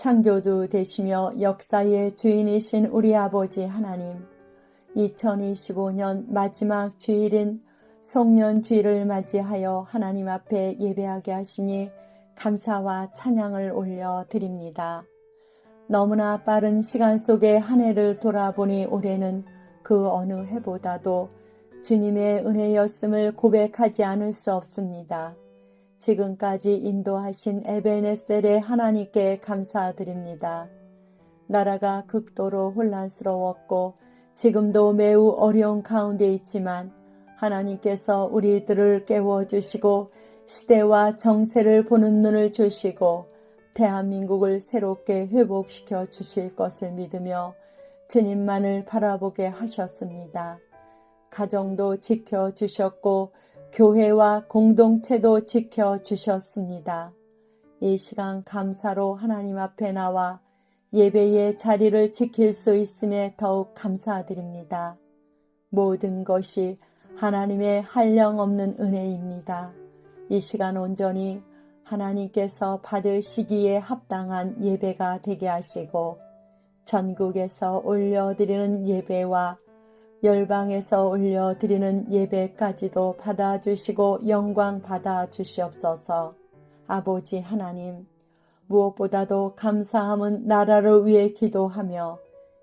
창조주 되시며 역사의 주인이신 우리 아버지 하나님, 2025년 마지막 주일인 송년주일을 맞이하여 하나님 앞에 예배하게 하시니 감사와 찬양을 올려 드립니다. 너무나 빠른 시간 속에 한 해를 돌아보니 올해는 그 어느 해보다도 주님의 은혜였음을 고백하지 않을 수 없습니다. 지금까지 인도하신 에베네셀의 하나님께 감사드립니다. 나라가 극도로 혼란스러웠고 지금도 매우 어려운 가운데 있지만 하나님께서 우리들을 깨워주시고 시대와 정세를 보는 눈을 주시고 대한민국을 새롭게 회복시켜 주실 것을 믿으며 주님만을 바라보게 하셨습니다. 가정도 지켜주셨고 교회와 공동체도 지켜주셨습니다. 이 시간 감사로 하나님 앞에 나와 예배의 자리를 지킬 수 있음에 더욱 감사드립니다. 모든 것이 하나님의 한량 없는 은혜입니다. 이 시간 온전히 하나님께서 받으시기에 합당한 예배가 되게 하시고 전국에서 올려드리는 예배와 열방에서 올려 드리는 예배까지도 받아주시고 영광 받아주시옵소서. 아버지 하나님, 무엇보다도 감사함은 나라를 위해 기도하며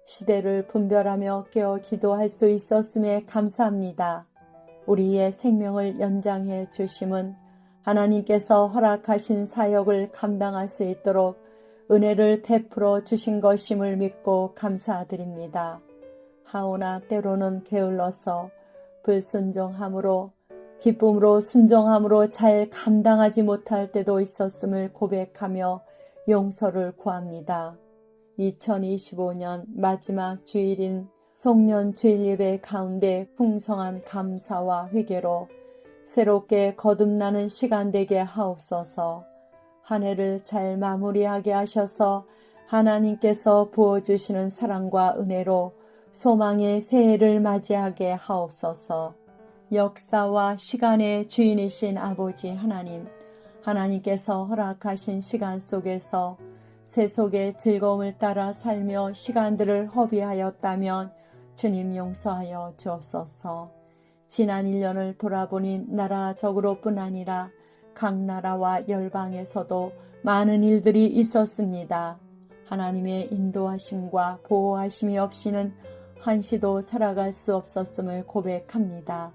시대를 분별하며 깨어 기도할 수 있었음에 감사합니다. 우리의 생명을 연장해 주심은 하나님께서 허락하신 사역을 감당할 수 있도록 은혜를 베풀어 주신 것임을 믿고 감사드립니다. 하오나 때로는 게을러서 불순종함으로 기쁨으로 순종함으로 잘 감당하지 못할 때도 있었음을 고백하며 용서를 구합니다. 2025년 마지막 주일인 송년 주일 예배 가운데 풍성한 감사와 회개로 새롭게 거듭나는 시간 되게 하옵소서 한 해를 잘 마무리하게 하셔서 하나님께서 부어주시는 사랑과 은혜로 소망의 새해를 맞이하게 하옵소서 역사와 시간의 주인이신 아버지 하나님, 하나님께서 허락하신 시간 속에서 세속의 즐거움을 따라 살며 시간들을 허비하였다면 주님 용서하여 주옵소서. 지난 1년을 돌아보니 나라적으로뿐 아니라 각 나라와 열방에서도 많은 일들이 있었습니다. 하나님의 인도하심과 보호하심이 없이는 한시도 살아갈 수 없었음을 고백합니다.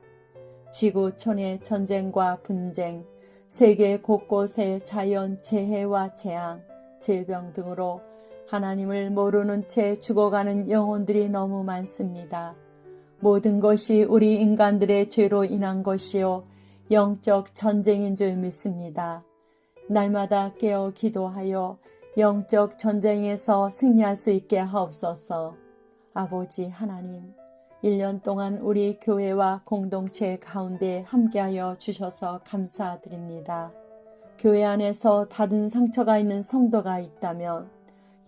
지구촌의 전쟁과 분쟁, 세계 곳곳의 자연 재해와 재앙, 질병 등으로 하나님을 모르는 채 죽어가는 영혼들이 너무 많습니다. 모든 것이 우리 인간들의 죄로 인한 것이요. 영적 전쟁인 줄 믿습니다. 날마다 깨어 기도하여 영적 전쟁에서 승리할 수 있게 하옵소서. 아버지 하나님, 1년 동안 우리 교회와 공동체 가운데 함께하여 주셔서 감사드립니다. 교회 안에서 받은 상처가 있는 성도가 있다면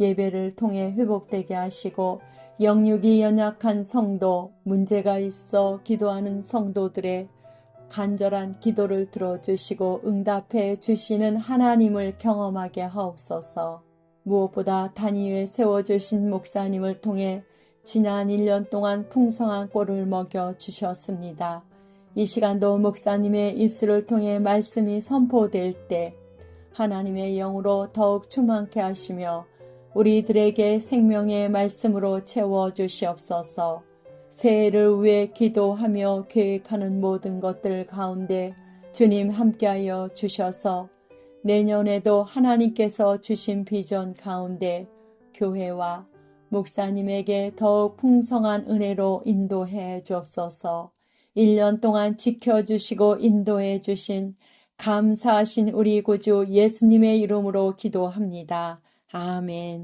예배를 통해 회복되게 하시고 영육이 연약한 성도, 문제가 있어 기도하는 성도들의 간절한 기도를 들어주시고 응답해 주시는 하나님을 경험하게 하옵소서. 무엇보다 단위에 세워주신 목사님을 통해 지난 1년 동안 풍성한 꼴을 먹여 주셨습니다. 이 시간도 목사님의 입술을 통해 말씀이 선포될 때 하나님의 영으로 더욱 충만케 하시며 우리들에게 생명의 말씀으로 채워 주시옵소서. 새해를 위해 기도하며 계획하는 모든 것들 가운데 주님 함께하여 주셔서 내년에도 하나님께서 주신 비전 가운데 교회와 목사님에게 더욱 풍성한 은혜로 인도해 주옵소서 1년 동안 지켜주시고 인도해 주신 감사하신 우리 구주 예수님의 이름으로 기도합니다. 아멘.